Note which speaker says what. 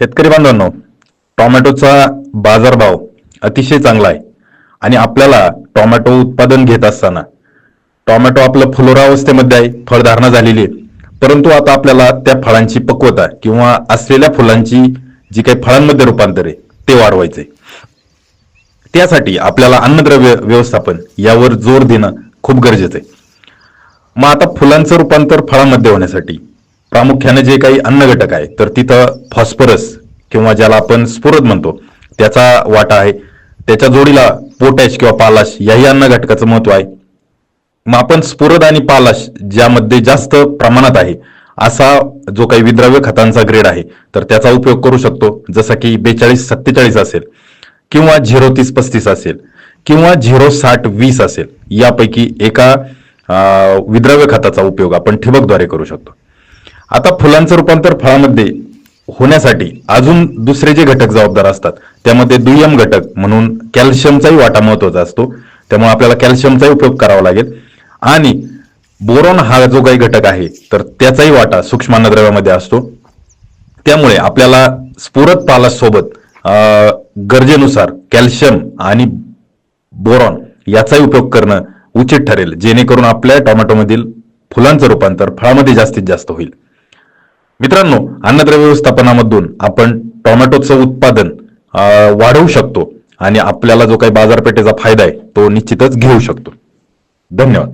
Speaker 1: शेतकरी बांधवांनो टोमॅटोचा बाजारभाव अतिशय चांगला आहे आणि आपल्याला टोमॅटो उत्पादन घेत असताना टोमॅटो आपलं फुलोरावस्थेमध्ये आहे फळधारणा झालेली आहे. परंतु आता आपल्याला त्या फळांची पक्वता किंवा असलेल्या फुलांची जी काही फळांमध्ये रूपांतर आहे ते वाढवायचे त्यासाठी आपल्याला अन्नद्रव्य व्यवस्थापन यावर जोर देणं खूप गरजेचं आहे. मग आता फुलांचं रूपांतर फळांमध्ये होण्यासाठी प्रामुख्याने जे काही अन्न घटक आहे तर तिथं फॉस्फरस किंवा ज्याला आपण स्फुरद म्हणतो त्याचा वाटा आहे. त्याच्या जोडीला पोटॅश किंवा पालाश याही अन्न घटकाचं महत्त्व आहे. मग आपण स्फुरद आणि पालाश ज्यामध्ये जास्त प्रमाणात आहे असा जो काही विद्रव्य खतांचा ग्रेड आहे तर त्याचा उपयोग करू शकतो. जसा की बेचाळीस सत्तेचाळीस असेल किंवा झिरो तीस पस्तीस असेल किंवा झिरो साठ वीस असेल यापैकी एका विद्राव्य विद्रव्य खताचा उपयोग आपण ठिबकद्वारे करू शकतो. आता फुलांचं रूपांतर फळामध्ये होण्यासाठी अजून दुसरे जे घटक जबाबदार असतात त्यामध्ये दुय्यम घटक म्हणून कॅल्शियमचाही वाटा महत्त्वाचा असतो. त्यामुळे आपल्याला कॅल्शियमचाही उपयोग करावा लागेल. आणि बोरॉन हा जो काही घटक आहे तर त्याचाही वाटा सूक्ष्म अन्नद्रव्यामध्ये असतो. त्यामुळे आपल्याला स्फुरत पालासोबत गरजेनुसार कॅल्शियम आणि बोरॉन याचाही उपयोग करणं उचित ठरेल. जेणेकरून आपल्या टोमॅटोमधील फुलांचं रूपांतर फळामध्ये जास्तीत जास्त होईल. मित्रांनो अन्नद्रव्य व्यवस्थापनामधून आपण टोमॅटोचं उत्पादन वाढवू शकतो आणि आपल्याला जो काही बाजारपेठेचा फायदा आहे तो निश्चितच घेऊ शकतो. धन्यवाद.